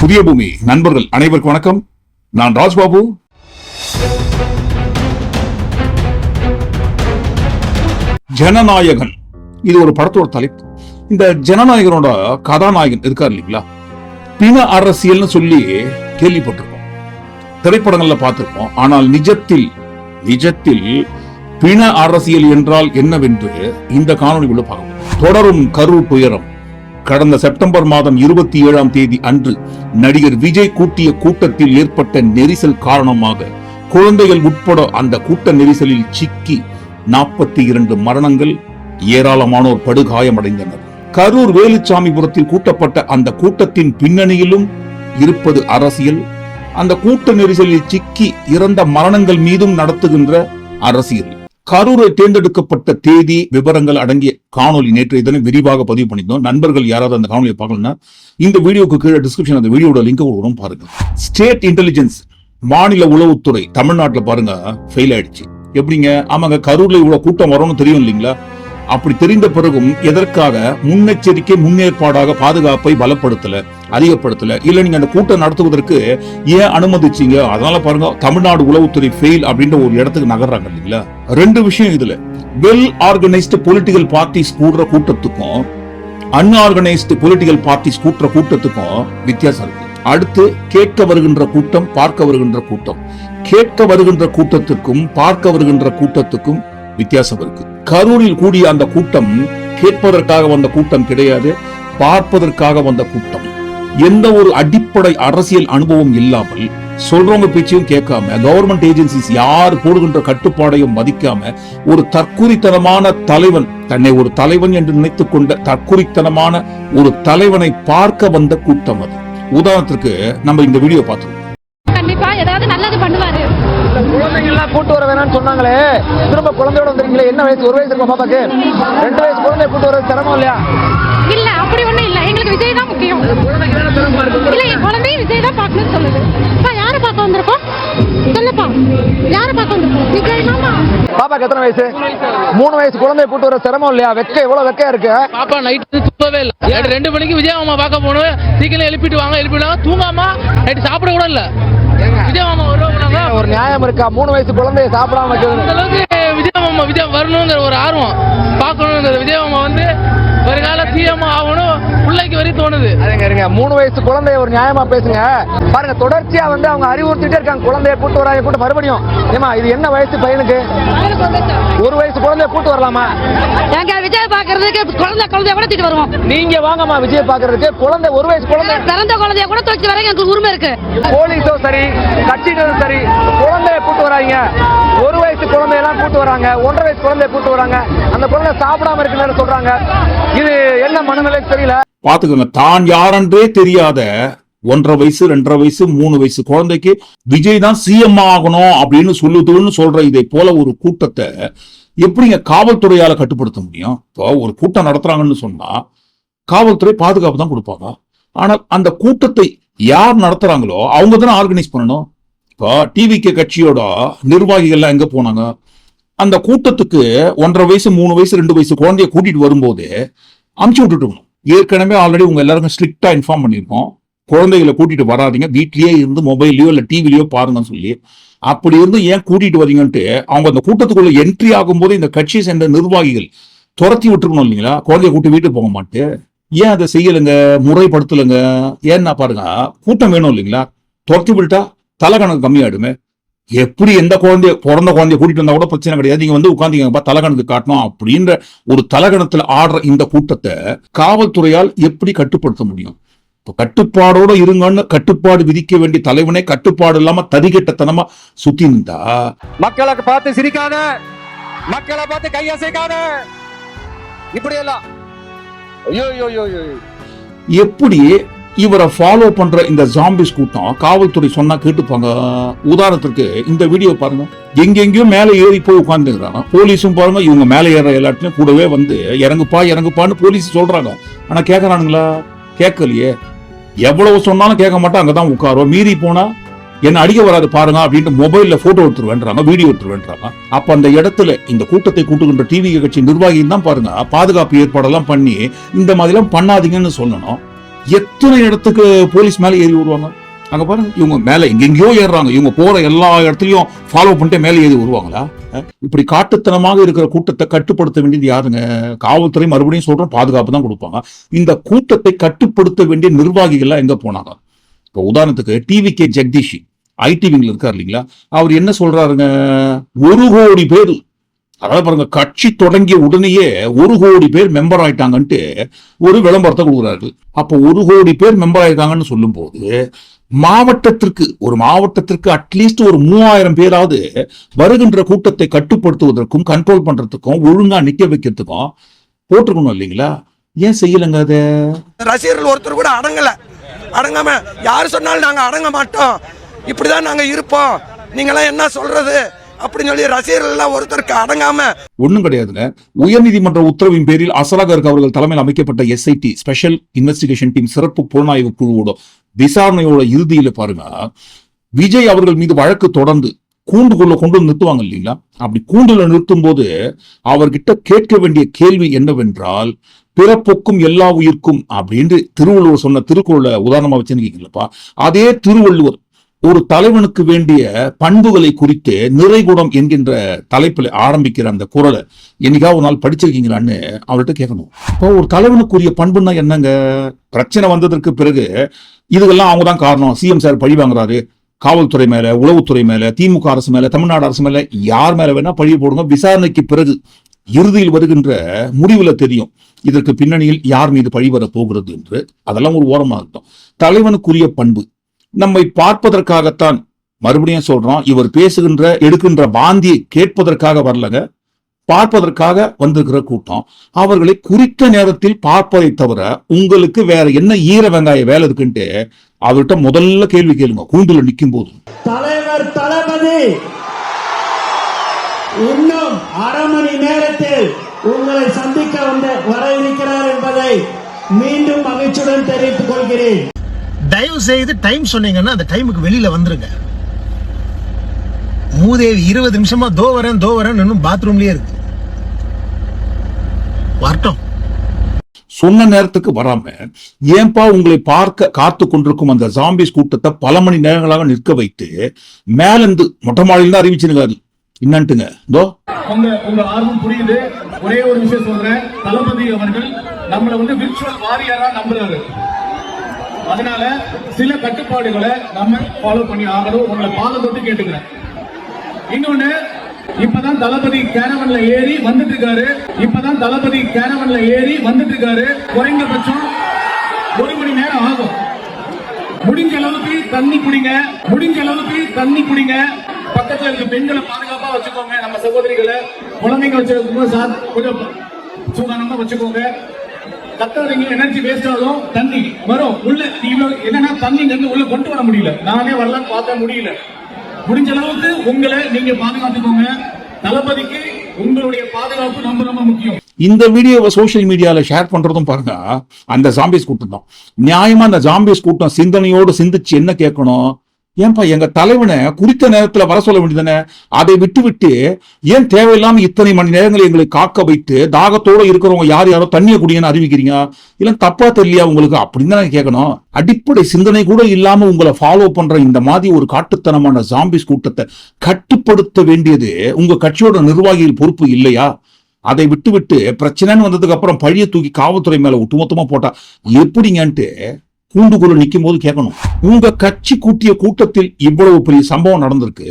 புதிய பூமி. நண்பர்கள் அனைவருக்கும் வணக்கம். நான் ராஜ்பாபு. ஜனநாயகன். இது ஒரு படத்தோட தலைப்பு. இந்த ஜனநாயகனோட கதாநாயகன் இருக்கார் இல்லைங்களா? பிண அரசியல்னு சொல்லி கேள்விப்பட்டிருக்கோம். திரைப்படங்கள்ல பார்த்திருப்போம் ஆனால் நிஜத்தில் நிஜத்தில் பிண அரசியல் என்றால் என்னவென்று இந்த காணொளிக்குள்ள பார்க்கணும் தொடரும் கரு துயரம் கடந்த செப்டம்பர் மாதம் இருபத்தி ஏழாம் தேதி அன்று நடிகர் விஜய் கூட்டிய கூட்டத்தில் ஏற்பட்ட நெரிசல் காரணமாக குழந்தைகள் உட்பட அந்த கூட்ட நெரிசலில் சிக்கி நாற்பத்தி இரண்டு மரணங்கள் ஏராளமானோர் படுகாயமடைந்தனர். கரூர் வேலுச்சாமிபுரத்தில் கூட்டப்பட்ட அந்த கூட்டத்தின் பின்னணியிலும் இருப்பது அரசியல். அந்த கூட்ட நெரிசலில் சிக்கி இறந்த மரணங்கள் மீதும் நடத்துகின்ற அரசியல். கரூரை தேர்ந்தெடுக்கப்பட்ட தேதி விவரங்கள் அடங்கிய காணொலி நேற்று இதனை விரிவாக பதிவு பண்ணியிருந்தோம். நண்பர்கள் யாராவது அந்த காணொலியை பார்க்கணும்னா இந்த வீடியோக்கு கீழே டிஸ்கிரிப்ஷன் அந்த வீடியோட லிங்க் வரும் பாருங்க. ஸ்டேட் இன்டெலிஜென்ஸ் மாநில உளவுத்துறை தமிழ்நாட்டுல பாருங்க ஃபெயில் ஆயிடுச்சு. எப்படிங்க? ஆமாங்க கரூர்ல இவ்வளவு கூட்டம் வரும்னு தெரியும் இல்லைங்களா? அப்படி தெரிந்த பிறகும் எதற்காக முன்னெச்சரிக்கை முன்னேற்பாடாக பாதுகாப்பை பலப்படுத்தல அதிகப்படுத்தல? இல்ல நீங்க அந்த கூட்டம் நடத்துவதற்கு ஏன் அனுமதிச்சீங்க? அதனால பாருங்க தமிழ்நாடு உளவுத்துறை ஃபெயில் அப்படின்ற ஒரு இடத்துக்கு நகர்றாங்க இல்லைங்களா? ரெண்டு விஷயம் இதுல. வெல் ஆர்கனைஸ்டு பொலிட்டிக்கல் பார்ட்டிஸ் கூடுற கூட்டத்துக்கும் அன்ஆர்கனைஸ்டு பொலிட்டிக்கல் பார்ட்டிஸ் கூட்டுற கூட்டத்துக்கும் வித்தியாசம் இருக்கு. அடுத்து கேட்க வருகின்ற கூட்டம் பார்க்க வருகின்ற கூட்டம். கேட்க வருகின்ற கூட்டத்துக்கும் பார்க்க வருகின்ற கூட்டத்துக்கும் வித்தியாசம் இருக்கு. கரூரில் கூடிய அந்த கூட்டம் கேட்பதற்காக வந்த கூட்டம் கிடையாது பார்ப்பதற்காக வந்த கூட்டம். எந்த ஒரு அடிப்படை அரசியல் அனுபவம் இல்லாமல் சொல்றவங்க பேச்சையும் கேட்காம கவர்மெண்ட் ஏஜென்சிஸ் யார் போடுகின்ற கட்டுப்பாடையும் மதிக்காம ஒரு தற்குறித்தனமான தலைவன் தன்னை ஒரு தலைவன் என்று நினைத்துக் கொண்ட தற்குறித்தனமான ஒரு தலைவனை பார்க்க வந்த கூட்டம் அது. உதாரணத்திற்கு நம்ம இந்த வீடியோ பார்த்தோம் கண்டிப்பா ஏதாவது நல்லது பண்ணுவாரு. குழந்தைங்க எல்லாம் கூட்டு வர வேணாம்னு சொன்னாங்களே. திரும்ப குழந்தையோட வந்துருக்கீங்களே என்ன வயசு? ஒரு வயசு இருக்கா பாப்பாக்கு? ரெண்டு வயசு குழந்தைய கூட்டு வர சிரமம் இல்லையா? இல்ல அப்படி ஒண்ணும் இல்ல. எங்களுக்கு விஜய் தான் முக்கியம். இல்ல என் குழந்தையும் விஜய் தான் பார்க்கணும்னு சொல்லுது. அப்பா யாரை பார்க்க வந்திருக்கோம் சொல்லுப்பா. யாரை பார்க்க வந்திருக்கோம் விஜய் தாமா பாப்பாக்கு எத்தனை வயசு? மூணு வயசு குழந்தைய கூட்டு வர சிரமம் இல்லையா? வெக்க எவ்வளவு வெக்கையா இருக்கு? பாப்பா நைட்டு தூங்கவே இல்ல. ரெண்டு மணிக்கு விஜய் மாமா பார்க்க போகணும் சீக்கிரம் எழுப்பிட்டு வாங்க எழுப்பிடுவாங்க தூங்காம நைட்டு சாப்பிட கூட இல்ல. விஜய் மாமா வருவாங்க ஒரு நியாயம் இருக்கா? மூணு வயசு குழந்தைய சாப்பிடாம வைக்கிறது. அளவுக்கு விஜய் வரணுங்கிற ஒரு ஆர்வம். பார்க்கணுங்கிற விஜய் மாமா வந்து வருங்கால சிஎம் ஆகணும். பிள்ளைக்கு வரையும் தோணுது. அதுங்க இருங்க மூணு வயசு குழந்தைய ஒரு நியாயமா பேசுங்க. பாருங்க தொடர்ச்சியா வந்து அவங்க அறிவுறுத்திட்டே இருக்காங்க. குழந்தைய கூட்டு வராங்க கூட்டு மறுபடியும். ஏமா இது என்ன வயசு பையனுக்கு? ஒரு வயசு குழந்தைய கூட்டு வரலாமா? எங்க விஜய் பாக்குறதுக்கு குழந்தை குழந்தைய கூட தூக்கிட்டு வருவோம். நீங்க வாங்கம்மா விஜய் பாக்குறதுக்கு குழந்தை ஒரு வயசு குழந்தை. பிறந்த குழந்தைய கூட தூக்கிட்டு வர எங்களுக்கு உரிமை இருக்கு. போலீஸும் சரி கட்சிகளும் சரி ஒரு வயசு குழந்தையெல்லாம் கூட்டு வராங்க ஒன்றரை வயசு குழந்தைய கூட்டு வராங்க. அந்த குழந்தை சாப்பிடாம இருக்குன்னு சொல்றாங்க. இது என்ன மனநிலை தெரியல. பாத்துக்கோங்க தான் யாரென்றே தெரியாத ஒன்றரை வயசு ரெண்டரை வயசு மூணு வயசு குழந்தைக்கு விஜய் தான் சிஎம் ஆகணும் அப்படின்னு சொல்லுதுன்னு சொல்ற இதை போல ஒரு கூட்டத்தை எப்படிங்க காவல்துறையால கட்டுப்படுத்த முடியும்? இப்போ ஒரு கூட்டம் நடத்துறாங்கன்னு சொன்னா காவல்துறை பாதுகாப்பு தான் கொடுப்பாங்க. ஆனால் அந்த கூட்டத்தை யார் நடத்துறாங்களோ அவங்க தானே ஆர்கனைஸ் பண்ணணும். இப்போ டிவிகே கட்சியோட நிர்வாகிகள்லாம் எங்க போனாங்க? அந்த கூட்டத்துக்கு ஒன்றரை வயசு மூணு வயசு ரெண்டு வயசு குழந்தைய கூட்டிட்டு வரும்போது அமுச்சு விட்டுட்டு ஏற்கனவே ஆல்ரெடி உங்க எல்லாருக்கும் ஸ்ட்ரிக்டா இன்ஃபார்ம் பண்ணியிருக்கோம். குழந்தைகளை கூட்டிட்டு வராதீங்க. வீட்லயே இருந்து மொபைல்லையோ இல்லை டிவிலையோ பாருங்கன்னு சொல்லி. அப்படி இருந்து ஏன் கூட்டிட்டு வரீங்கன்ட்டு அவங்க அந்த கூட்டத்துக்குள்ள என்ட்ரி ஆகும்போது இந்த கட்சியை சேர்ந்த நிர்வாகிகள் துரத்தி விட்டுருக்கணும் இல்லைங்களா? குழந்தைய கூட்டி வீட்டுக்கு போக மாட்டு ஏன் அதை செய்யலைங்க? முறைப்படுத்தலைங்க? ஏன்னா பாருங்க கூட்டம் வேணும் இல்லைங்களா? துரத்தி விட்டா தலைகணக்கு கம்மியாயிடுமே. எப்படி எந்த குழந்தைய பிறந்த குழந்தைய கூட்டிட்டு வந்தா கூட பிரச்சனை கிடையாது. நீங்க வந்து உட்காந்தீங்கப்பா தலகணக்கு காட்டணும் அப்படின்ற ஒரு தலகணத்துல ஆடுற இந்த கூட்டத்தை காவல்துறையால் எப்படி கட்டுப்படுத்த முடியும்? இப்ப கட்டுப்பாடோட இருங்கன்னு கட்டுப்பாடு விதிக்க வேண்டிய தலைவனே கட்டுப்பாடு இல்லாம ததிகெட்டத்தனமா சுத்தி நின்றா? மக்களை பார்த்து சிரிக்காத. மக்களை பார்த்து கையசைக்காத இப்படி எல்லாம் ஐயோ. எப்படி இவரை ஃபாலோ பண்ற இந்த ஜாம்பிஸ் கூட்டம் காவல்துறை சொன்னா கேட்டுப்பாங்க. உதாரணத்துக்கு இந்த வீடியோ பாருங்க. எங்கெங்கயோ மேல ஏறி போய் உட்கார்ந்துக்கிறாங்க போலீஸும் பாருங்க இவங்க மேல ஏற எல்லாத்தையும் கூடவே வந்து இறங்குப்பா இறங்குப்பான்னு போலீஸ் சொல்றாங்க. ஆனா கேக்குறானுங்களா? கேட்கலையே எவ்வளவு சொன்னாலும் கேட்க மாட்டா அங்கதான் உட்காரும் மீறி போனா என்ன அடிக்க வராது பாருங்க அப்படின்ட்டு மொபைல்ல போட்டோ எடுத்துருவேன்றாங்க வீடியோ எடுத்துருவேன்றாங்க. அப்ப அந்த இடத்துல இந்த கூட்டத்தை கூட்டுகின்ற டிவி கட்சி நிர்வாகியும் தான் பாருங்க பாதுகாப்பு ஏற்பாடெல்லாம் பண்ணி இந்த மாதிரிலாம் பண்ணாதீங்கன்னு சொல்லணும். எத்தனை இடத்துக்கு போலீஸ் மேலே ஏறி வருவாங்க? அங்க பாருங்க இவங்க மேல எங்கெங்கயோ ஏறுறாங்க. இவங்க போற எல்லா இடத்துலயும் ஃபாலோ பண்ணிட்டு மேலே ஏறி வருவாங்களா? இப்படி காட்டுத்தனமாக இருக்கிற கூட்டத்தை கட்டுப்படுத்த வேண்டியது யாருங்க? காவல்துறை மறுபடியும் சொல்றோம் பாதுகாப்பு தான் கொடுப்பாங்க. இந்த கூட்டத்தை கட்டுப்படுத்த வேண்டிய நிர்வாகிகள்லாம் எங்க போனாங்க? இப்போ உதாரணத்துக்கு டிவி கே ஜெகதீஷ் ஐடி விங்ல இருக்கார் இல்லைங்களா? அவர் என்ன சொல்றாருங்க? ஒரு கோடி பேர் அதாவது பாருங்க கட்சி தொடங்கிய உடனேயே ஒரு கோடி பேர் மெம்பர் ஆயிட்டாங்கன்ட்டு ஒரு விளம்பரத்தை கொடுக்குறாரு அப்போ ஒரு கோடி பேர் மெம்பர் ஆயிருக்காங்கன்னு சொல்லும்போது மாவட்டத்திற்கு ஒரு மாவட்டத்திற்கு அட்லீஸ்ட் ஒரு மூவாயிரம் பேராவது வருகின்ற கூட்டத்தை கட்டுப்படுத்துவதற்கும் கண்ட்ரோல் பண்றதுக்கும் ஒழுங்கா நிக்க வைக்கிறதுக்கும் போட்டிருக்கணும் இல்லைங்களா? ஏன் செய்யலங்க அதை? ரசிகர்கள் ஒருத்தர் கூட அடங்கல. அடங்காம யார் சொன்னாலும் நாங்க அடங்க மாட்டோம். இப்படிதான் நாங்க இருப்போம். நீங்களாம் என்ன சொல்றது? அப்படின்னு சொல்லி ரசிகர்கள்லாம் ஒருத்தருக்கு அடங்காம ஒண்ணும் கிடையாதுங்க. உயர்நீதிமன்ற உத்தரவின் பேரில் அசலாகருக்கு அவர்கள் தலைமையில் அமைக்கப்பட்ட எஸ்ஐடி ஸ்பெஷல் இன்வெஸ்டிகேஷன் டீம் சிறப்பு புலனாய்வு குழுவோட விசாரணையோட இறுதியில பாருங்க. விஜய் அவர்கள் மீது வழக்கு தொடர்ந்து கூண்டுக்குள்ள கொண்டு வந்து நிறுத்துவாங்க இல்லைங்களா? அப்படி கூண்டுல நிறுத்தும் போது அவர்கிட்ட கேட்க வேண்டிய கேள்வி என்னவென்றால் பிறப்புக்கும் எல்லா உயிர்க்கும் அப்படின்னு திருவள்ளுவர் சொன்ன திருக்குறளை உதாரணமா வச்சிருக்கீங்களப்பா அதே திருவள்ளுவர் ஒரு தலைவனுக்கு வேண்டிய பண்புகளை குறித்து நிறைகுணம் என்கின்ற தலைப்பில் ஆரம்பிக்கிற அந்த குரலை என்னைக்கா ஒரு நாள் படிச்சிருக்கீங்களான்னு அவர்கிட்ட கேட்கணும். இப்போ ஒரு தலைவனுக்குரிய பண்புன்னா என்னங்க? பிரச்சனை வந்ததற்கு பிறகு இதுக்கெல்லாம் அவங்க தான் காரணம். சிஎம் சார் பழி வாங்குறாரு. காவல்துறை மேல உளவுத்துறை மேல திமுக அரசு மேல தமிழ்நாடு அரசு மேல யார் மேல வேணா பழி போடுங்க. விசாரணைக்கு பிறகு இறுதியில் வருகின்ற முடிவுல தெரியும். இதற்கு பின்னணியில் யார் மீது பழி வர போகிறது என்று. அதெல்லாம் ஒரு ஓரமா இருக்கும் தலைவனுக்குரிய பண்பு. நம்மை பார்ப்பதற்காகத்தான் மறுபடியும் சொல்றோம் இவர் பேசுகின்ற எடுக்கின்ற வாந்தி கேட்பதற்காக வரலங்க பார்ப்பதற்காக வந்திருக்கிற கூட்டம். அவர்களை குறித்த நேரத்தில் பார்ப்பதை தவிர உங்களுக்கு வேற என்ன ஈர வெங்காய வேலை இருக்குன்ட்டு அவர்கிட்ட முதல்ல கேள்வி கேளுங்க கூண்டுல நிற்கும் போது தலைவர் தளபதி இன்னும் அரை மணி நேரத்தில் உங்களை சந்திக்க வந்து வர இருக்கிறார் என்பதை மீண்டும் மகிழ்ச்சியுடன் தெரிவித்துக் கொள்கிறேன். தயவு செய்து டைம் சொன்னீங்கன்னா அந்த டைமுக்கு வெளியில வந்துருங்க. மூதேவி இருபது நிமிஷமா தோ வரேன் தோ வரேன் இன்னும் பாத்ரூம்லயே இருக்கு. வரட்டும். சொன்ன நேரத்துக்கு வராம ஏன்பா உங்களை பார்க்க காத்து கொண்டிருக்கும் அந்த ஜாம்பிஸ் கூட்டத்தை பல மணி நேரங்களாக நிற்க வைத்து மேலிருந்து மொட்டை மாடியில் தான் அறிவிச்சிருக்காரு. என்னன்ட்டுங்க? இதோ. உங்க உங்க ஆர்வம் புரியுது. ஒரே ஒரு விஷயம் சொல்றேன். தளபதி அவர்கள் நம்மள வந்து விர்ச்சுவல் வாரியரா நம்புறாரு. அதனால சில கட்டுப்பாடுகளை நம்ம ஃபாலோ பண்ணி ஆகணும். உங்களை பாதம் தொட்டு கேட்டுக்கிறேன். இன்னொன்னு இப்பதான் தளபதி கேரவன்ல ஏறி வந்துட்டு இருக்காரு இப்பதான் தளபதி கேரவன்ல ஏறி வந்துட்டு இருக்காரு குறைந்தபட்சம் ஒரு மணி நேரம் ஆகும். முடிஞ்ச அளவுக்கு தண்ணி குடிங்க. முடிஞ்ச அளவுக்கு தண்ணி குடிங்க. பக்கத்துல இருக்க பெண்களை பாதுகாப்பா வச்சுக்கோங்க. நம்ம சகோதரிகளை குழந்தைங்க வச்சிருக்கும் சார் கொஞ்சம் சூதானமா வச்சுக்கோங்க. கத்தாதீங்க எனர்ஜி வேஸ்ட் ஆகும். தண்ணி வரும். உள்ள என்னன்னா தண்ணி வந்து உள்ள கொண்டு வர முடியல. நானே வரலாம்னு பார்த்தா முடியல. முடிஞ்ச அளவுக்கு உங்களை நீங்க பாதுகாத்துக்கோங்க. தளபதிக்கு உங்களுடைய பாதுகாப்பு ரொம்ப ரொம்ப முக்கியம். இந்த வீடியோவை சோஷியல் மீடியால ஷேர் பண்றதும் பாருங்க. அந்த ஜாம்பிஸ் கூட்டம் தான். நியாயமா அந்த ஜாம்பிஸ் கூட்டம் சிந்தனையோடு சிந்திச்சு என்ன கேட்கணும்? ஏன்பா எங்க தலைவனை குறித்த நேரத்துல வர சொல்ல வேண்டியதானே அதை விட்டு விட்டு ஏன் தேவையில்லாம இத்தனை மணி நேரங்களை எங்களை காக்க வைத்து தாகத்தோட இருக்கிறவங்க யார் யாரோ தண்ணியை குடியன்னு அறிவிக்கிறீங்க? இல்ல தப்பா தெரியலையா உங்களுக்கு? அப்படின்னு தான் கேட்கணும். அடிப்படை சிந்தனை கூட இல்லாம உங்களை ஃபாலோ பண்ற இந்த மாதிரி ஒரு காட்டுத்தனமான ஜாம்பிஸ் கூட்டத்தை கட்டுப்படுத்த வேண்டியது உங்க கட்சியோட நிர்வாகிகள் பொறுப்பு இல்லையா? அதை விட்டு விட்டு பிரச்சனைன்னு வந்ததுக்கு அப்புறம் பழிய தூக்கி காவல்துறை மேல ஒட்டுமொத்தமா போட்டா எப்படிங்கன்ட்டு கூண்டுக்குள்ள நிக்கும் போது கேட்கணும். உங்க கட்சி கூட்டிய கூட்டத்தில் இவ்வளவு பெரிய சம்பவம் நடந்திருக்கு.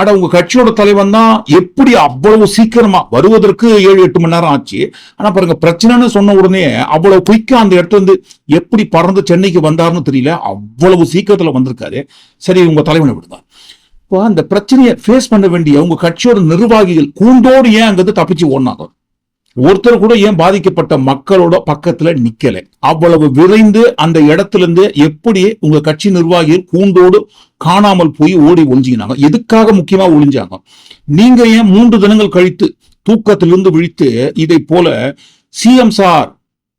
ஆனா உங்க கட்சியோட தலைவன் தான் எப்படி அவ்வளவு சீக்கிரமா வருவதற்கு ஏழு எட்டு மணி நேரம் ஆச்சு. ஆனா பாருங்க பிரச்சனைன்னு சொன்ன உடனே அவ்வளவு குயிக்கா அந்த இடத்துல இருந்து எப்படி பறந்து சென்னைக்கு வந்தாருன்னு தெரியல. அவ்வளவு சீக்கிரத்துல வந்திருக்காரு. சரி உங்க தலைவனை விடுங்க. இப்போ அந்த பிரச்சனையை ஃபேஸ் பண்ண வேண்டிய உங்க கட்சியோட நிர்வாகிகள் கூண்டோடு ஏன் அங்கிருந்து தப்பிச்சு ஓடினாங்க? ஒருத்தர் கூட ஏன் பாதிக்கப்பட்ட மக்களோட பக்கத்துல நிக்கல? அவ்வளவு விரைந்து அந்த இடத்துல இருந்து எப்படி உங்க கட்சி நிர்வாகிகள் கூண்டோடு காணாமல் போய் ஓடி ஒளிஞ்சினாங்க எதுக்காக முக்கியமா ஒளிஞ்சாங்க? நீங்க ஏன் மூன்று தினங்கள் கழித்து தூக்கத்திலிருந்து விழித்து இதை போல சிஎம் சார்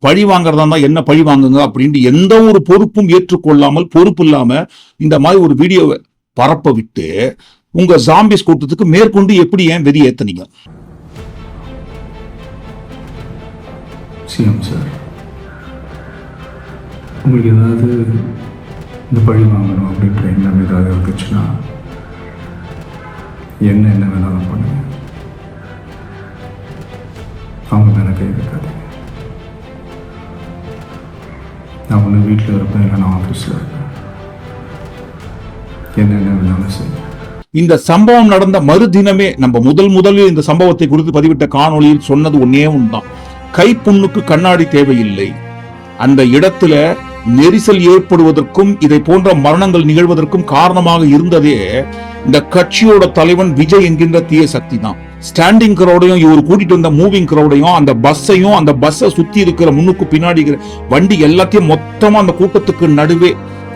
பழி வாங்குறதா இருந்தா என்ன பழி வாங்குங்க அப்படின்ட்டு எந்த ஒரு பொறுப்பும் ஏற்றுக்கொள்ளாமல் பொறுப்பு இல்லாம இந்த மாதிரி ஒரு வீடியோவை பரப்ப விட்டு உங்க ஜாம்பிஸ் கூட்டத்துக்கு மேற்கொண்டு எப்படி ஏன் வெறி ஏத்துனீங்க சிஎம் சார். உங்களுக்கு ஏதாவது இந்த பழி வாங்கணும் அப்படின்ற எண்ணம் ஏதாவது இருந்துச்சுன்னா என்ன என்ன வேணாலும் பண்ணுங்க. அவங்க மேலே கை வைக்காதீங்க. நான் ஒன்று வீட்டில் இருப்பேன் இல்லை நான் ஆஃபீஸில் இருப்பேன். என்ன என்ன வேணாலும் செய்யுங்க. இந்த சம்பவம் நடந்த மறுதினமே நம்ம முதல் முதலில் இந்த சம்பவத்தை குறித்து பதிவிட்ட காணொலியில் சொன்னது ஒன்னே ஒன்றுதான் கைப்புண்ணுக்கு கண்ணாடி தேவையில்லை. அந்த இடத்துல நெரிசல் ஏற்படுவதற்கும் இதை போன்ற மரணங்கள் நிகழ்வதற்கும் காரணமாக இருந்ததே இந்த கட்சியோட தலைவன் விஜய் என்கின்ற தீய சக்தி தான். ஸ்டாண்டிங் கிரௌடையும் இவர் கூட்டிட்டு வந்த மூவிங் கிரௌடையும் அந்த பஸ்ஸையும் அந்த பஸ்ஸை சுத்தி இருக்கிற முன்னுக்கு பின்னாடி இருக்கிற வண்டி எல்லாத்தையும் மொத்தமா அந்த கூட்டத்துக்கு நடுவே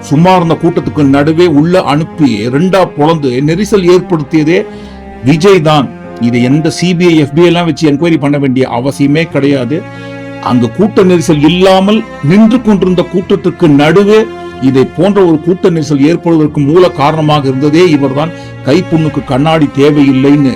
சும்மா இருந்த கூட்டத்துக்கு நடுவே உள்ள அனுப்பி ரெண்டா பொழந்து நெரிசல் ஏற்படுத்தியதே விஜய் தான். இதை எந்த சிபிஐ எஃபிஐ எல்லாம் வச்சு என்கொயரி பண்ண வேண்டிய அவசியமே கிடையாது. அங்கு கூட்ட நெரிசல் இல்லாமல் நின்று கொண்டிருந்த கூட்டத்திற்கு நடுவே இதை போன்ற ஒரு கூட்ட நெரிசல் ஏற்படுவதற்கு மூல காரணமாக இருந்ததே இவர்தான். கைப்புண்ணுக்கு கண்ணாடி தேவையில்லைன்னு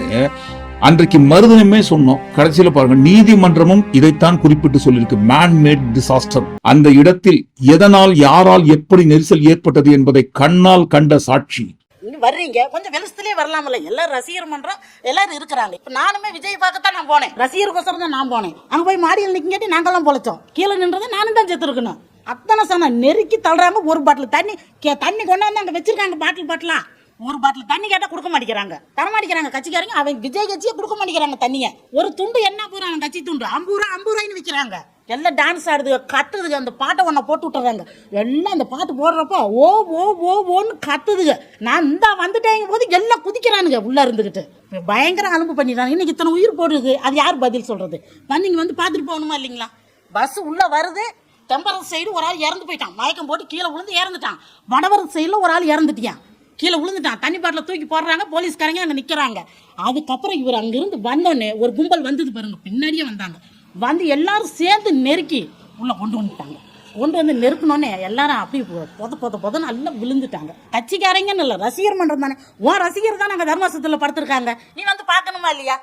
அன்றைக்கு மருதனமே சொன்னோம். கடைசியில பாருங்க நீதிமன்றமும் இதைத்தான் குறிப்பிட்டு சொல்லியிருக்கு. மேன் மேட் டிசாஸ்டர் அந்த இடத்தில் எதனால் யாரால் எப்படி நெரிசல் ஏற்பட்டது என்பதை கண்ணால் கண்ட சாட்சி. நீங்கள் வர்றீங்க. கொஞ்சம் வெளிச்சத்துலேயே வரலாம்ல எல்லாரும் ரசிகர் மன்றம் எல்லாரும் இருக்கிறாங்க. இப்போ நானுமே விஜய் பார்க்கத்தான் நான் போனேன். ரசிகருக்கோசரம் தான் நான் போனேன். அங்கே போய் மாடியில் நிற்கங்காட்டி நாங்களாம் பொழைச்சோம். கீழே நின்றது நானும் தான் செத்துருக்கணும். அத்தனை சொன்ன நெருக்கி தள்ளுறாங்க ஒரு பாட்டில் தண்ணி கே- தண்ணி கொண்டாந்து அங்கே வச்சுருக்காங்க பாட்டில் பாட்டிலா? ஒரு பாட்டில் தண்ணி கேட்டால் கொடுக்க மாட்டேங்கிறாங்க. தர மாட்டேங்கிறாங்க கட்சிக்காரங்க. அவன் விஜய் கட்சியே கொடுக்க மாட்டேங்கிறாங்க தண்ணியை. ஒரு துண்டு என்ன போறாங்க கட்சி துண்டு? ஐம்பது ரூபா ஐம்பது ரூபாய்னு விற்கிறாங்க எல்லாம் டான்ஸ் ஆடுது கத்துதுங்க. அந்த பாட்டை ஒன்றை போட்டு விட்டுறாங்க. எல்லாம் அந்த பாட்டு போடுறப்போ ஓ ஓ ஓ ஓன்னு கத்துதுங்க. நான் இந்த வந்துட்டேங்க போது எல்லாம் குதிக்கிறானுங்க உள்ளே இருந்துக்கிட்டு பயங்கர அலும்பு பண்ணிடுறாங்க இன்றைக்கி இத்தனை உயிர் போடுது அது யார் பதில் சொல்கிறது வந்து இங்கே வந்து பார்த்துட்டு போகணுமா இல்லைங்களா? பஸ் உள்ளே வருது. தெம்பரம் சைடு ஒரு ஆள் இறந்து போயிட்டான். மயக்கம் போட்டு கீழே விழுந்து இறந்துட்டான். வடவரத்து சைடில் ஒரு ஆள் இறந்துட்டியான் கீழே விழுந்துட்டான். தண்ணி பாட்டில் தூக்கி போடுறாங்க. போலீஸ்காரங்க அங்கே நிற்கிறாங்க அதுக்கப்புறம் இவர் அங்கேருந்து வந்தோடனே ஒரு கும்பல் வந்தது பாருங்க. பின்னாடியே வந்தாங்க. வந்து எல்லாரும் சேர்ந்து நெருக்கி உள்ள கொண்டு வந்துட்டாங்க. கொண்டு வந்து நெருக்கணுன்னே எல்லாரும் அப்படி பொத பொத பொத நல்லா விழுந்துட்டாங்க. கட்சிக்காரங்கன்னு இல்லை ரசிகர் மன்றம் தானே. உன் ரசிகர் தான் நாங்கள் தர்மசத்தில் படுத்திருக்காங்க. நீ வந்து பார்க்கணுமா இல்லையா?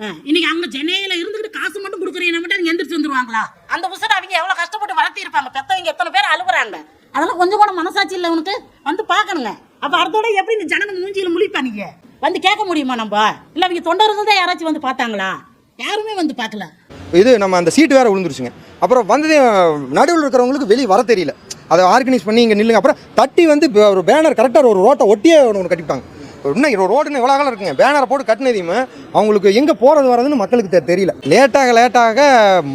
ஆ, இன்னைக்கு அவங்க சென்னையில இருந்துகிட்டு காசு மட்டும் கொடுக்குறீங்க மட்டும் எந்திரிச்சு வந்துருவாங்களா? அந்த புசரை அவங்க எவ்வளோ கஷ்டப்பட்டு வளர்த்தி இருப்பாங்க பெத்தவங்க எத்தனை பேர் அழுகுறாங்க. அதெல்லாம் கொஞ்சம் கூட மனசாட்சி இல்லை உனக்கு. வந்து பார்க்கணுங்க. அப்போ அடுத்தோட எப்படி இந்த ஜனங்க மூஞ்சியில் முழிப்பானீங்க வந்து கேட்க முடியுமா நம்ம? இல்லை அவங்க தொண்டர்கள் தான் யாராச்சும் வந்து பார்த்தாங்களா? யாருமே வந்து பார்க்கல. இது நம்ம அந்த சீட்டு வேறு விழுந்துருச்சுங்க. அப்புறம் வந்ததே நடுவில் இருக்கிறவங்களுக்கு வெளியே வர தெரியல. அதை ஆர்கனைஸ் பண்ணி இங்கே நில்லுங்க. அப்புறம் தட்டி வந்து ஒரு பேனர் கரெக்டாக ஒரு ரோட்டை ஒட்டியே ஒன்று கட்டிவிட்டாங்க. இன்னும் ரோடுன்னு இவ்வளோ காலம் இருக்குங்க. பேனரை போட்டு கட்டினதையுமே அவங்களுக்கு எங்கே போகிறது வரதுன்னு மக்களுக்கு தெரியல. லேட்டாக லேட்டாக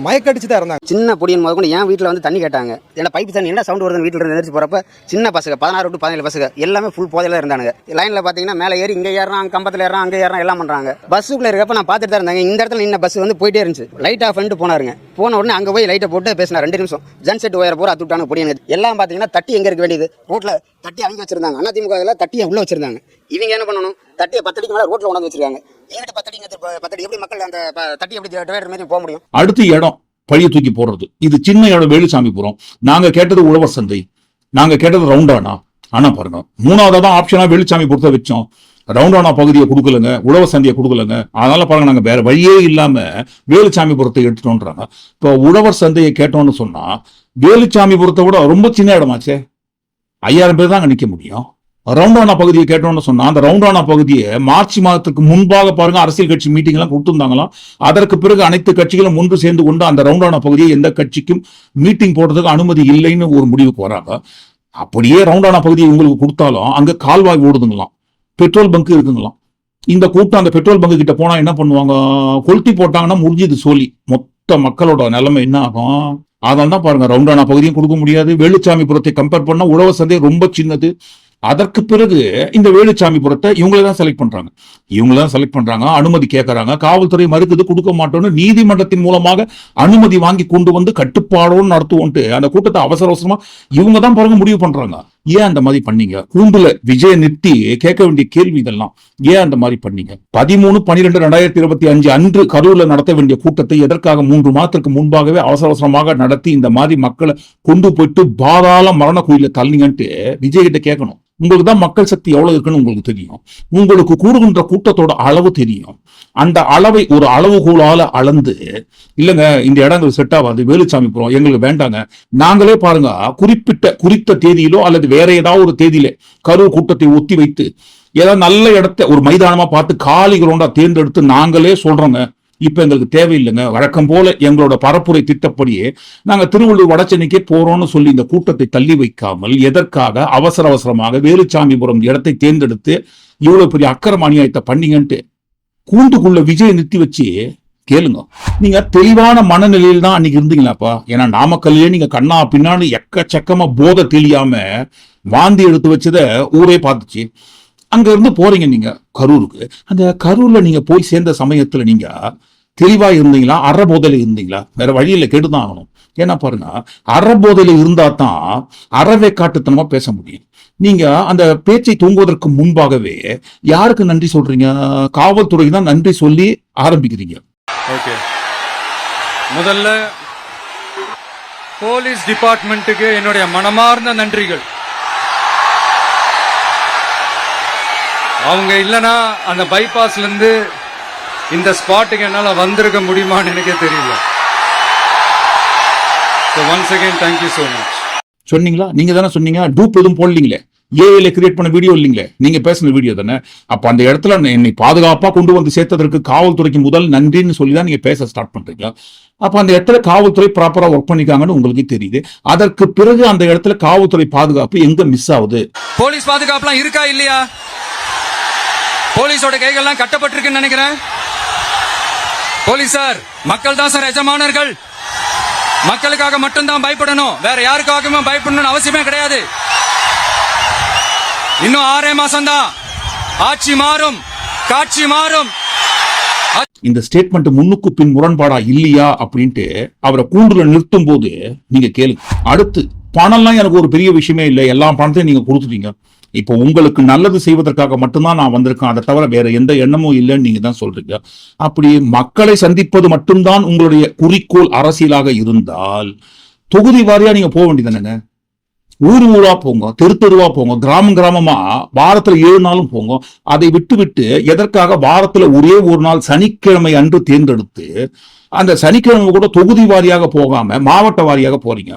மயக்கடிச்சு தான் இருந்தாங்க. சின்ன பொடியின் முதல் கொண்டு என் வீட்டில் வந்து தண்ணி கேட்டாங்க. ஏன்னா பைப் தண்ணி என்ன சவுண்ட் வருதுன்னு வீட்டில் இருந்து எதிர்த்து போகிறப்ப சின்ன பசங்க பதினாறு டு பதினேழு பசங்க எல்லாமே ஃபுல் போதையில் இருந்தானுங்க. லைனில் பார்த்தீங்கன்னா மேலே ஏறி இங்கே ஏறான் அங்கே கம்பத்தில் ஏறான் அங்கே ஏறான் எல்லாம் பண்ணுறாங்க பஸ்ஸுக்குள்ளே இருக்கப்ப நான் பார்த்துட்டு தான் இருந்தாங்க. இந்த இடத்துல நின்ன பஸ் வந்து போயிட்டே இருந்துச்சு. லைட் ஆஃப் பண்ணிட்டு போனாருங்க. போன உடனே அங்கே போய் லைட்டை போட்டு பேசினா ரெண்டு நிமிஷம். ஜன் செட் ஒயர் போகிற அத்துட்டாங்க பொடியனுங்க. எல்லாம் பார்த்தீங்கன்னா தட்டி எங்கே இருக்க வேண்டியது? ரோட்டில் தட்டி அங்கே வச்சிருந்தாங்க. அண்ணா திமுக தட்டியை உள்ளே வச்சிருந்தாங்க. இவங்க என்ன பண்ணணும்? தட்டியை பத்தடிக்கு மேலே ரோட்டில் கொண்டாந்து வச்சிருக்காங்க. எங்கிட்ட பத்தடிங்க பத்தடி? எப்படி மக்கள் அந்த தட்டி எப்படி டிவைடர் மாதிரி போக முடியும்? அடுத்த இடம் பழிய தூக்கி போடுறது. இது சின்ன இடம் வேலுசாமிபுரம். நாங்க கேட்டது உழவர் சந்தை. நாங்க கேட்டது ரவுண்டானா? ஆனா பாருங்க மூணாவதா தான் ஆப்ஷனா வேலுசாமி பொறுத்த வச்சோம். ரவுண்டானா பகுதியை கொடுக்கலங்க உழவர் சந்தையை கொடுக்கலங்க. அதனால பாருங்க நாங்க வேற வழியே இல்லாம வேலுச்சாமிபுரத்தை எடுத்துட்டோன்றாங்க. இப்போ உழவர் சந்தையை கேட்டோம்னு சொன்னா வேலுச்சாமிபுரத்தை விட ரொம்ப சின்ன இடமாச்சே. ஐயாயிரம் பேர் தான் அங்கே நிக்க முடியும். ரவுண்டானா பகுதியை கேட்டோம்னு சொன்னா அந்த ரவுண்டானா பகுதியை மார்ச் மாதத்துக்கு முன்பாக பாருங்க அரசியல் கட்சி மீட்டிங் எல்லாம் கொடுத்துருந்தாங்களாம். அதற்கு பிறகு அனைத்து கட்சிகளும் ஒன்று சேர்ந்து கொண்டு அந்த ரவுண்டானா பகுதியை எந்த கட்சிக்கும் மீட்டிங் போடுறதுக்கு அனுமதி இல்லைன்னு ஒரு முடிவுக்கு வராங்க. அப்படியே ரவுண்டானா பகுதியை உங்களுக்கு கொடுத்தாலும் அங்க கால்வாய் ஓடுதுங்களாம். Petrol bunk இருக்குங்களாம். இந்த கூட்டம் அந்த பெட்ரோல் பங்கு கிட்ட போனா என்ன பண்ணுவாங்க? கொளுத்தி போட்டாங்கன்னா முடிஞ்சது சோலி மொத்த மக்களோட நிலைமை என்ன ஆகும்? அதனால தான் பாருங்க ரவுண்டானா பகுதியும் கொடுக்க முடியாது. வேலுச்சாமிபுரத்தை கம்பேர் பண்ணா உழவர் சந்தை ரொம்ப சின்னது. அதற்கு பிறகு இந்த வேலுச்சாமிபுரத்தை இவங்களே தான் செலக்ட் பண்றாங்க. இவங்கள தான் செலக்ட் பண்றாங்க. அனுமதி கேட்கறாங்க காவல்துறை மறுக்குது கொடுக்க மாட்டோம்னு நீதிமன்றத்தின் மூலமாக அனுமதி வாங்கி கொண்டு வந்து கட்டுப்பாடோன்னு நடத்துவோன்ட்டு அந்த கூட்டத்தை அவசர அவசரமா இவங்க தான் பாருங்க முடிவு பண்றாங்க. ஏன் அந்த மாதிரி பண்ணீங்க? கூண்டுல விஜய நிறுத்தி கேட்க வேண்டிய கேள்வி இதெல்லாம். ஏன் அந்த மாதிரி பண்ணீங்க? பதிமூணு பனிரெண்டு ரெண்டாயிரத்தி இருபத்தி அஞ்சு அன்று கரூர்ல நடத்த வேண்டிய கூட்டத்தை எதற்காக மூன்று மாதத்திற்கு முன்பாகவே அவசர அவசரமாக நடத்தி இந்த மாதிரி மக்களை கொண்டு போயிட்டு பாதாள மரண கோயில தள்ளிங்கன்ட்டு விஜய் கிட்ட கேட்கணும். உங்களுக்கு தான் மக்கள் சக்தி எவ்வளவு இருக்குன்னு உங்களுக்கு தெரியும். உங்களுக்கு கூடுகின்ற கூட்டத்தோட அளவு தெரியும். அந்த அளவை ஒரு அளவுகோலால அளந்து இல்லைங்க இந்த இடங்கள் செட் ஆகாது வேலுச்சாமிபுரம் எங்களுக்கு வேண்டாங்க. நாங்களே பாருங்க குறிப்பிட்ட குறித்த தேதியிலோ அல்லது வேற ஏதாவது ஒரு தேதியில கரூர் கூட்டத்தை ஒத்தி வைத்து ஏதாவது நல்ல இடத்த ஒரு மைதானமா பார்த்து காலி கிரௌண்டா தேர்ந்தெடுத்து நாங்களே சொல்றோங்க. இப்ப எங்களுக்கு தேவையில்லைங்க. வழக்கம் போல எங்களோட பரப்புரை திட்டப்படியே நாங்க திருவள்ளூர் வடச்சென்னைக்கே போறோம்னு சொல்லி இந்த கூட்டத்தை தள்ளி வைக்காமல் எதற்காக அவசர அவசரமாக வேலுச்சாமிபுரம் இடத்தை தேர்ந்தெடுத்து இவ்வளவு பெரிய அக்கிரம அநியாயத்தை பண்ணீங்கன்ட்டு கூண்டுக்குள்ள விஜய் நிறுத்தி வச்சு கேளுங்க. நீங்க தெளிவான மனநிலையில் தான் அன்னைக்கு இருந்தீங்களாப்பா? ஏன்னா நாமக்கல்லே நீங்க கண்ணா பின்னான்னு எக்கச்சக்கமா போதை தெளியாம வாந்தி எடுத்து வச்சத ஊரே பார்த்துச்சு. அங்க இருந்து போறீங்க நீங்க கரூருக்கு. அந்த கரூர்ல நீங்க போய் சேர்ந்த சமயத்துல நீங்க தெளிவா இருந்தீங்களா? அறபோதையில இருந்தீங்களா? வேற வழியில கெடுதான் ஆகணும். ஏன்னா பாருங்க அறபோதையில இருந்தா தான் அறவே காட்டுத்தனமா பேச முடியும். நீங்க அந்த பேச்சை தூங்குவதற்கு முன்பாகவே யாருக்கு நன்றி சொல்றீங்க? காவல்துறைக்கு தான் நன்றி சொல்லி ஆரம்பிக்கிறீங்க. ஓகே. முதல்ல போலீஸ் டிபார்ட்மெண்ட்டுக்கு என்னுடைய மனமார்ந்த நன்றிகள். அவங்க இல்லனா அந்த பைபாஸ்ல இருந்து இந்த ஸ்பாட்டுக்கு என்னால வந்திருக்க முடியுமான்னு எனக்கே தெரியல. So once again thank you so much சொன்னீங்களா? நீங்க தானே சொன்னீங்க? டூப் எதுவும் போடலீங்களே? ஏஐல கிரியேட் பண்ண வீடியோ இல்லைங்களே? நீங்க பேசின வீடியோ தானே? அப்ப அந்த இடத்துல என்னை பாதுகாப்பா கொண்டு வந்து சேர்த்ததற்கு காவல்துறைக்கு முதல் நன்றின்னு சொல்லி தான் நீங்க பேச ஸ்டார்ட் பண்றீங்க அப்ப அந்த இடத்துல காவல்துறை ப்ராப்பரா ஒர்க் பண்ணிருக்காங்கன்னு உங்களுக்கு தெரியுது. அதற்கு பிறகு அந்த இடத்துல காவல்துறை பாதுகாப்பு எங்க மிஸ் ஆகுது? போலீஸ் பாதுகாப்புலாம் இருக்கா இல்லையா? போலீஸோட கைகள்லாம் கட்டப்பட்டிருக்குன்னு நினைக்கிறேன். போலீஸ் சார் மக்கள் தான் சார் எஜமானர்கள். மக்களுக்காக மட்டும்தான் பயப்படணும். வேற யாருக்காகவும் பயப்படணும்னு அவசியமே கிடையாது. இன்னும் ஆறே மாசம் தான் ஆட்சி மாறும். காட்சி மாறும். இந்த ஸ்டேட்மெண்ட் முன்னுக்கு பின் முரண்பாடா இல்லையா அப்படின்ட்டு அவரை கூண்டுல நிறுத்தும் போது நீங்க கேளுங்க. அடுத்து பணம்லாம் எனக்கு ஒரு பெரிய விஷயமே இல்லை. எல்லா பணத்தையும் நீங்க கொடுத்துட்டீங்க. இப்போ உங்களுக்கு நல்லது செய்வதற்காக மட்டும்தான் நான் வந்திருக்கேன். அதை தவிர வேற எந்த எண்ணமும் இல்லைன்னு நீங்க தான் சொல்றீங்க. அப்படி மக்களை சந்திப்பது மட்டும்தான் உங்களுடைய குறிக்கோள் அரசியலாக இருந்தால் தொகுதி வாரியா நீங்க போக வேண்டியதானேங்க ஊர் ஊரா போங்க தெரு தெருவா போங்க கிராமம் கிராமமா வாரத்துல ஏழு நாளும் போங்க. அதை விட்டு விட்டு எதற்காக வாரத்துல ஒரே ஒரு நாள் சனிக்கிழமை அன்று தேர்ந்தெடுத்து அந்த சனிக்கிழமை கூட தொகுதி வாரியாக போகாம மாவட்ட வாரியாக போறீங்க?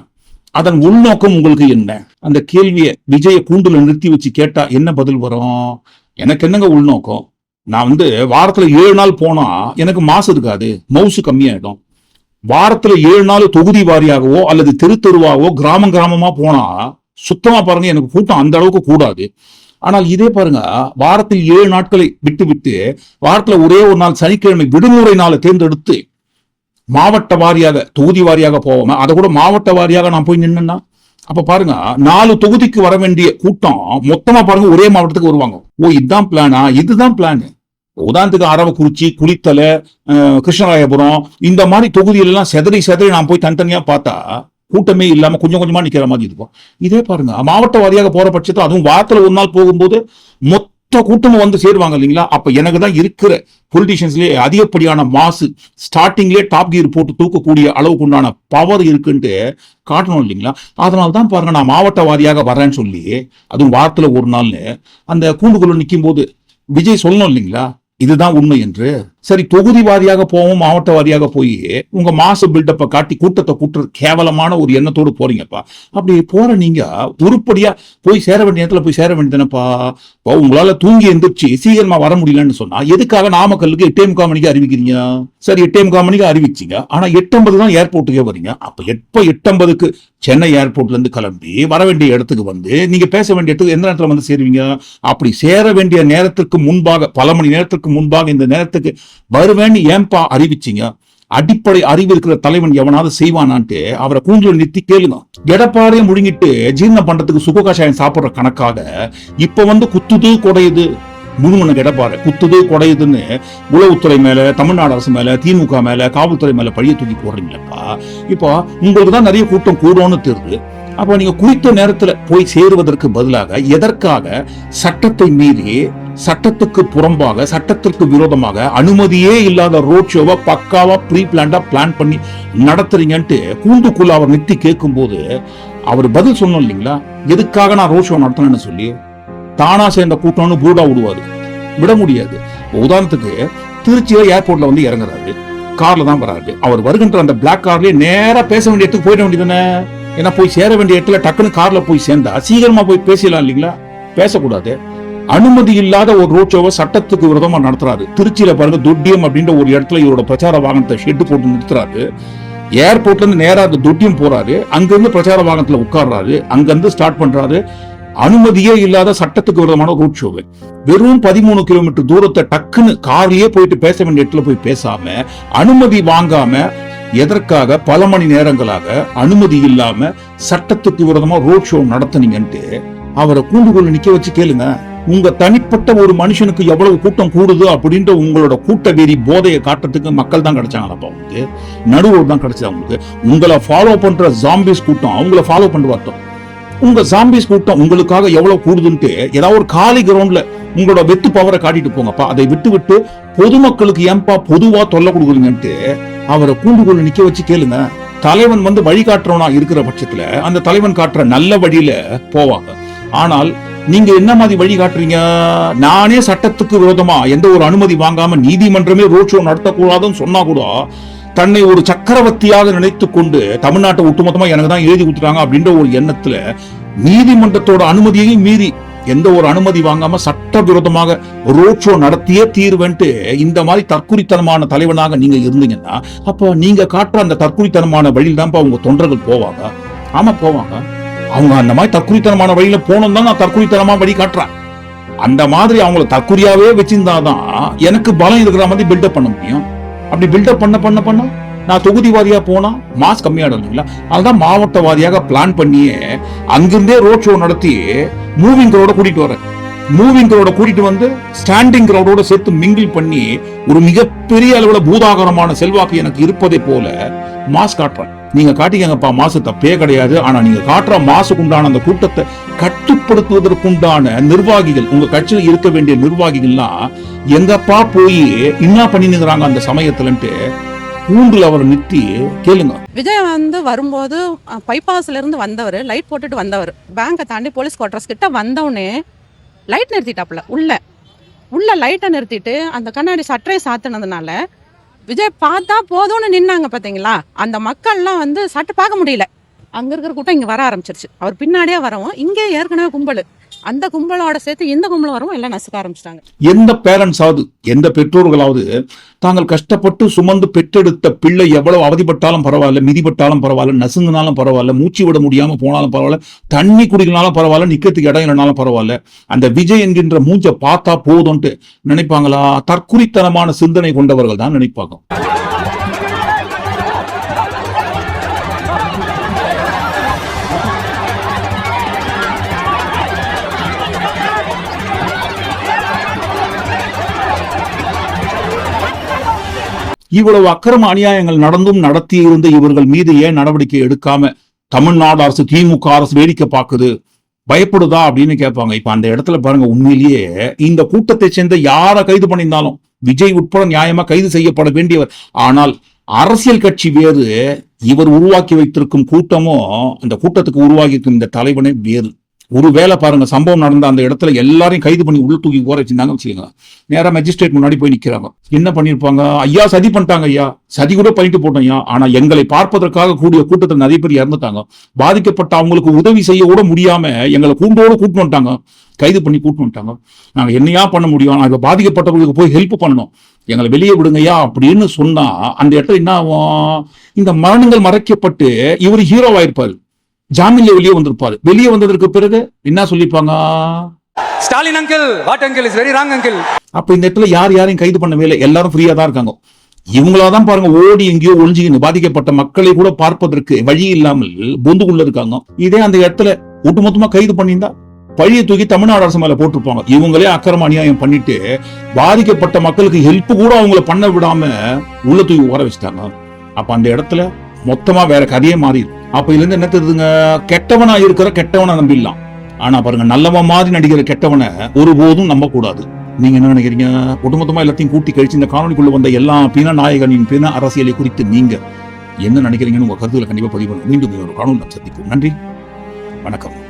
அதன் உள்நோக்கம் உங்களுக்கு என்ன? அந்த கேள்வியை விஜய கூண்டுல நிறுத்தி வச்சு கேட்டா என்ன பதில் வரும்? எனக்கு என்னங்க உள்நோக்கம்? நான் வந்து வாரத்துல ஏழு நாள் போனா எனக்கு மாசு இருக்காது மவுசு கம்மியாயிடும். வாரத்துல ஏழு நாள் தொகுதி வாரியாகவோ அல்லது தெரு தெருவாகவோ கிராமம் கிராமமா போனா சுத்தமா பாருங்க எனக்கு கூட்டம் அந்த அளவுக்கு கூடாது. ஆனால் இதே பாருங்க வாரத்தில் ஏழு நாட்களை விட்டு விட்டு வாரத்துல ஒரே ஒரு நாள் சனிக்கிழமை விடுமுறை நாளை தேர்ந்தெடுத்து மாவட்ட வாரியாக தொகுதி வாரியாக போவாம? அதை கூட மாவட்ட வாரியாக நான் போய் நின்னா அப்ப பாருங்க நாலு தொகுதிக்கு வர வேண்டிய கூட்டம் மொத்தமா பாருங்க ஒரே மாவட்டத்துக்கு வருவாங்க. ஓ இதுதான் பிளானா இதுதான் பிளானு உதாரணத்துக்கு அரவக்குறிச்சி குளித்தலை கிருஷ்ணராயபுரம் இந்த மாதிரி தொகுதியில செதறி செதறி நான் போய் தனித்தனியா பார்த்தா கூட்டமே இல்லாம கொஞ்சம் கொஞ்சமா நிக்கிற மாதிரி இருக்கும். இதே பாருங்க மாவட்ட வாரியாக போற பட்சத்தில் அதுவும் வாரத்துல ஒரு நாள் போகும்போது மொத்த கூட்டமும் வந்து சேருவாங்க இல்லைங்களா? அப்ப எனக்கு தான் இருக்கிற பொலிட்டிஷியன்ஸ்லயே அதிகப்படியான மாசு ஸ்டார்டிங்லேயே டாப் கியர் போட்டு தூக்கக்கூடிய அளவுக்கு உண்டான பவர் இருக்குன்ட்டு காட்டணும் இல்லைங்களா? அதனால தான் பாருங்க நான் மாவட்ட வாரியாக வரேன்னு சொல்லி அதுவும் வாரத்துல ஒரு நாள்னு அந்த கூண்டுக்குள்ள நிற்கும் போது விஜய் சொல்லணும் இல்லைங்களா? இதுதான் உண்மை என்று. சரி தொகுதி வாரியாக போவோம் மாவட்ட வாரியாக போய் உங்க மாசு பில்டப்பை காட்டி கூட்டத்தை கூட்டுறது கேவலமான ஒரு எண்ணத்தோடு போறீங்கப்பா. அப்படி போற நீங்க உருப்படியா போய் சேர வேண்டிய இடத்துல போய் சேர வேண்டியதுனப்பா உங்களால தூங்கி எந்திரிச்சு சீக்கிரமா வர முடியலன்னு சொன்னா எதுக்காக நாமக்கல்லுக்கு எட்டே முக்கால் மணிக்கு அறிவிக்கிறீங்க? சரி எட்டே முக்கால் மணிக்கு அறிவிச்சீங்க. ஆனா எட்டம்பது தான் ஏர்போர்ட்டுக்கே வரீங்க. அப்ப எப்ப எட்டம்பதுக்கு சென்னை ஏர்போர்ட்ல இருந்து கிளம்பி வர வேண்டிய இடத்துக்கு வந்து நீங்க பேச வேண்டிய இடத்துக்கு எந்த நேரத்துல வந்து சேருவீங்க? அப்படி சேர வேண்டிய நேரத்திற்கு முன்பாக பல மணி நேரத்திற்கு முன்பாக இந்த நேரத்துக்கு வருவேன்னு ஏன்பா அறிவிச்சீங்க? அடிப்படை அறிவு இருக்கிற தலைவன் எவனாவது செய்வானான்ட்டு அவரை கூண்டில் நிறுத்தி கேளுங்க. எடப்பாடியை முழுங்கிட்டு ஜீரணம் பண்றதுக்கு சுக கஷாயம் சாப்பிடுற கணக்காக இப்ப வந்து குத்துது குடையுது. முழுமன எடப்பாடு குத்துது குடையுதுன்னு உளவுத்துறை மேல தமிழ்நாடு அரசு மேல திமுக மேல காவல்துறை மேல பழிய தூக்கி போடுறீங்களப்பா. இப்போ உங்களுக்கு தான் நிறைய கூட்டம் கூடும்னு தெரியுது. அப்போ நீங்க குறித்த நேரத்துல போய் சேருவதற்கு பதிலாக எதற்காக சட்டத்தை மீறி சட்டத்துக்கு புறம்பாக சட்டத்திற்கு விரோதமாக அனுமதியே இல்லாத ரோட் ஷோவை பக்காவா ப்ரீ பிளான்டா பிளான் பண்ணி நடத்துறீங்கன்ட்டு கூண்டுக்குள்ள அவர் நிறுத்தி கேட்கும்போது அவர் பதில் சொன்னோம் இல்லைங்களா? எதுக்காக நான் ரோட் ஷோ நடத்தினேன்னு சொல்லி? தானா சேர்ந்த கூட்டம்னு பூடா விடுவாரு. விட முடியாது. உதாரணத்துக்கு திருச்சியில ஏர்போர்ட்ல வந்து இறங்குறாரு. கார்ல தான் வராரு. அவர் வருகின்ற அந்த பிளாக் கார்லயே நேரா பேச வேண்டிய இடத்துக்கு போயிட வேண்டியதுதானே? ஏன்னா போய் சேர வேண்டிய இடத்துல டக்குன்னு கார்ல போய் சேர்ந்தா சீக்கிரமா போய் பேசலாம் இல்லைங்களா? பேசக்கூடாது. அனுமதி இல்லாத ஒரு ரோட் ஷோவை சட்டத்துக்கு விரோதமா நடத்துறாரு. திருச்சியில பாருங்க துட்டியம் அப்படின்ற ஒரு இடத்துல இவரோட பிரச்சார வாகனத்தை ஷெட் போட்டு நிறுத்துறாரு. ஏர்போர்ட்ல இருந்து நேரா அந்த துட்டியம் போறாரு. அங்கிருந்து பிரச்சார வாகனத்துல உட்கார்றாரு. அங்கிருந்து ஸ்டார்ட் பண்றாரு. அனுமதியே இல்லாத சட்டத்துக்கு விரோதமான ரோட் ஷோவு வெறும் பதிமூணு கிலோமீட்டர் தூரத்தை டக்குன்னு கார்லயே போயிட்டு பேச வேண்டிய இடத்துல போய் பேசாம அனுமதி வாங்காம எதற்காக பல மணி நேரங்களாக அனுமதி இல்லாம சட்டத்துக்கு விரோதமா ரோட் ஷோ நடத்துனீங்கன்ட்டு அவரை கூண்டுகோள் நிக்க வச்சு கேளுங்க. உங்க தனிப்பட்ட ஒரு மனுஷனுக்கு எவ்வளவு கூட்டம் கூடுது அப்படின்ற உங்களோட கூட்ட வெறி போதையை காட்டுறதுக்கு மக்கள் தான் கிடைச்சாங்களப்பா அவங்களுக்கு? நடுவர் தான் கிடைச்சது அவங்களுக்கு? உங்களை ஃபாலோ பண்ற ஜாம்பிஸ் கூட்டம் அவங்கள ஃபாலோ பண்ண வரட்டும் உங்க ஜாம்பிஸ் கூட்டம் உங்களுக்காக எவ்வளவு கூடுதுன்ட்டு ஏதாவது ஒரு காலி கிரவுண்ட்ல உங்களோட வெத்து பவரை காட்டிட்டு போங்கப்பா அதை விட்டு விட்டு பொதுமக்களுக்கு ஏன்பா பொதுவா தொல்லை கொடுக்குறீங்கன்ட்டு அவரை கூண்டுக்குள்ள நிக்க வச்சு கேளுங்க. தலைவன் வந்து வழிகாட்டுறவனா இருக்கிற பட்சத்துல அந்த தலைவன் காட்டுற நல்ல வழியில போவாங்க. ஆனால் நீங்க என்ன மாதிரி வழி காட்டுறீங்க? நானே சட்டத்துக்கு விரோதமா எந்த ஒரு அனுமதி வாங்காம நீதிமன்றமே ரோட் ஷோ நடத்தக்கூடாதுன்னு சொன்னா கூட தன்னை ஒரு சக்கரவர்த்தியாக நினைத்துக் கொண்டு தமிழ்நாட்டை ஒட்டுமொத்தமா எனக்கு தான் எழுதி கொடுத்துட்டாங்க அப்படின்ற ஒரு எண்ணத்துல நீதிமன்றத்தோட அனுமதியையும் மீறி எந்த ஒரு அனுமதி வாங்காம சட்டவிரோதமாக ரோட் ஷோ நடத்தியே தீர்வேன்ட்டு இந்த மாதிரி தற்குறித்தனமான தலைவனாக நீங்க இருந்தீங்கன்னா அப்போ நீங்க காட்டுற அந்த தற்குறித்தனமான வழியில் தான்ப்பா உங்க தொண்டர்கள் போவாங்க. ஆமா போவாங்க. அவங்க அந்த மாதிரி தற்குறித்தனமான வழியில போனோம் தான் நான் தற்குறித்தனமா வழி காட்டுறேன் அந்த மாதிரி அவங்கள தற்குறியாவே வச்சிருந்தாதான் எனக்கு பலம் இருக்கிற மாதிரி பில்டப் பண்ண முடியும். அப்படி பில்டப் பண்ண பண்ண பண்ண நான் தொகுதி வாரியா போனா மாஸ் கம்மியாடும் இல்லைங்களா? அதுதான் மாவட்ட வாரியாக பிளான் பண்ணியே அங்கிருந்தே ரோட் ஷோ நடத்தி மூவிங் கிரௌட கூட்டிட்டு வரேன் மூவிங் கிரௌட கூட்டிட்டு வந்து ஸ்டாண்டிங் கிரௌடோட சேர்த்து மிங்கிள் பண்ணி ஒரு மிகப்பெரிய அளவுல பூதாகரமான செல்வாக்கு எனக்கு இருப்பதை போல மாஸ் காட்டுறேன். நீங்க காட்டிக்கங்கப்பா மாசு தப்பே கிடையாது. ஆனா நீங்க காட்டுற மாசுக்கு உண்டான அந்த கூட்டத்தை கட்டுப்படுத்துவதற்குண்டான நிர்வாகிகள் உங்க கட்சியில் இருக்க வேண்டிய நிர்வாகிகள்லாம் எங்கப்பா போய் என்ன பண்ணினுங்கிறாங்க அந்த சமயத்துலன்ட்டு கூண்டுல அவர் நிறுத்தி கேளுங்க. விஜய் வந்து வரும்போது பைபாஸ்ல இருந்து வந்தவர் லைட் போட்டுட்டு வந்தவர். பேங்கை தாண்டி போலீஸ் குவார்டர்ஸ் கிட்ட வந்தவுடனே லைட் நிறுத்திட்டாப்புல உள்ள. உள்ள லைட்டை நிறுத்திட்டு அந்த கண்ணாடி சட்டரை சாத்தினதுனால விஜய் பார்த்தா போதும்னு நின்னாங்க பார்த்தீங்களா அந்த மக்கள்லாம் வந்து சட்டை பார்க்க முடியல. அங்கே இருக்கிற கூட்டம் இங்கே வர ஆரம்பிச்சிருச்சு. அவர் பின்னாடியே வரவும் இங்கே ஏற்கனவே கும்பல். அந்த கும்பலோட சேர்த்து இந்த கும்பலம் வரவும் எல்லாம் நசுக்க ஆரம்பிச்சிட்டாங்க. எந்த பேரண்ட்ஸாவது எந்த பெற்றோர்களாவது தாங்கள் கஷ்டப்பட்டு சுமந்து பெற்றெடுத்த பிள்ளை எவ்வளவு அவதிப்பட்டாலும் பரவாயில்ல மிதிப்பட்டாலும் பரவாயில்ல நசுங்கினாலும் பரவாயில்ல மூச்சு விட முடியாம போனாலும் பரவாயில்ல தண்ணி குடிக்கனாலும் பரவாயில்ல நிக்கிறதுக்கு இடம் இல்லைனாலும் பரவாயில்ல. அந்த விஜய் என்கின்ற மூஞ்ச பார்த்தா போதும்ட்டு நினைப்பாங்களா? தற்குறித்தனமான சிந்தனை கொண்டவர்கள் தான் நினைப்பாங்க. இவ்வளவு அக்கிரம அநியாயங்கள் நடந்தும் நடத்தி இருந்த இவர்கள் மீது ஏன் நடவடிக்கை எடுக்காம தமிழ்நாடு அரசு திமுக அரசு வேடிக்கை பார்க்குது? பயப்படுதா அப்படின்னு கேட்பாங்க. இப்ப அந்த இடத்துல பாருங்க உண்மையிலேயே இந்த கூட்டத்தை சேர்ந்த யாரை கைது பண்ணியிருந்தாலும் விஜய் உட்பட நியாயமா கைது செய்யப்பட வேண்டியவர். ஆனால் அரசியல் கட்சி வேறு இவர் உருவாக்கி வைத்திருக்கும் கூட்டமும் அந்த கூட்டத்துக்கு உருவாக்கி இருக்கும் இந்த தலைவனே வேறு. ஒருவேளை பாருங்க சம்பவம் நடந்த அந்த இடத்துல எல்லாரையும் கைது பண்ணி உள்ள தூக்கி போற வச்சிருந்தாங்க வச்சுக்கோங்க. நேரா மெஜிஸ்ட்ரேட் முன்னாடி போய் நிக்கிறாங்க. என்ன பண்ணிருப்பாங்க? ஐயா சதி பண்ணிட்டாங்க ஐயா. சதி கூட பண்ணிட்டு போட்டோம் ஐயா. ஆனா எங்களை பார்ப்பதற்காக கூடிய கூட்டத்தில் நிறைய பேர் இறந்துட்டாங்க. பாதிக்கப்பட்ட அவங்களுக்கு உதவி செய்ய கூட முடியாம எங்களை கூண்டோட கூட்டு வந்துட்டாங்க. கைது பண்ணி கூட்டு வந்துட்டாங்க. நாங்க என்னையா பண்ண முடியும்? நாங்க பாதிக்கப்பட்டவங்களுக்கு போய் ஹெல்ப் பண்ணணும். எங்களை வெளியே விடுங்கய்யா அப்படின்னு சொன்னா அந்த இடத்துல என்ன ஆகும்? இந்த மரணங்கள் மறைக்கப்பட்டு இவர் ஹீரோவாயிருப்பாரு ஜாமீன்ல வெளியே வந்திருப்பாரு. வெளியே வந்ததற்கு பிறகு என்ன சொல்லிப்பாங்க? Stalin uncle what uncle is very wrong uncle அப்ப இந்த இடத்துல யார் யாரையும் கைது பண்ணவே இல்லை எல்லாரும் ஃப்ரீயா தான் இருக்காங்க. இவங்களாதான் பாருங்க ஓடி எங்கேயோ ஒளிஞ்சுக்கின்னு பாதிக்கப்பட்ட மக்களை கூட பார்ப்பதற்கு வழி இல்லாமல் பொந்துக்குள்ள இருக்காங்க. இதே அந்த இடத்துல ஒட்டுமொத்தமா கைது பண்ணியிருந்தா பழியை தூக்கி தமிழ்நாடு அரசு மேல போட்டிருப்பாங்க. இவங்களே அக்கிரம அநியாயம் பண்ணிட்டு பாதிக்கப்பட்ட மக்களுக்கு ஹெல்ப் கூட அவங்கள பண்ண விடாம உள்ள தூக்கி ஓர வச்சுட்டாங்க. அப்ப அந்த இடத்துல மொத்தமா வேற கதையே மாறிடும் அப்ப இதுல இருந்து என்ன தெரியுதுங்க? கெட்டவனா இருக்கிற கெட்டவனை நம்பிடலாம். ஆனா பாருங்க நல்லவன் மாதிரி நடிக்கிற கெட்டவனை ஒருபோதும் நம்ப கூடாது நீங்க என்ன நினைக்கிறீங்க? ஒட்டுமொத்தமா எல்லாத்தையும் கூட்டி கழிச்சு இந்த காணொலிக்குள்ள வந்த எல்லா பின நாயகனின் பின அரசியலை குறித்து நீங்க என்ன நினைக்கிறீங்கன்னு உங்க கருத்துக்களை கண்டிப்பா பதிவு பண்ணுங்க. மீண்டும் ஒரு காணொலி நாம் சந்திப்போம். நன்றி. வணக்கம்.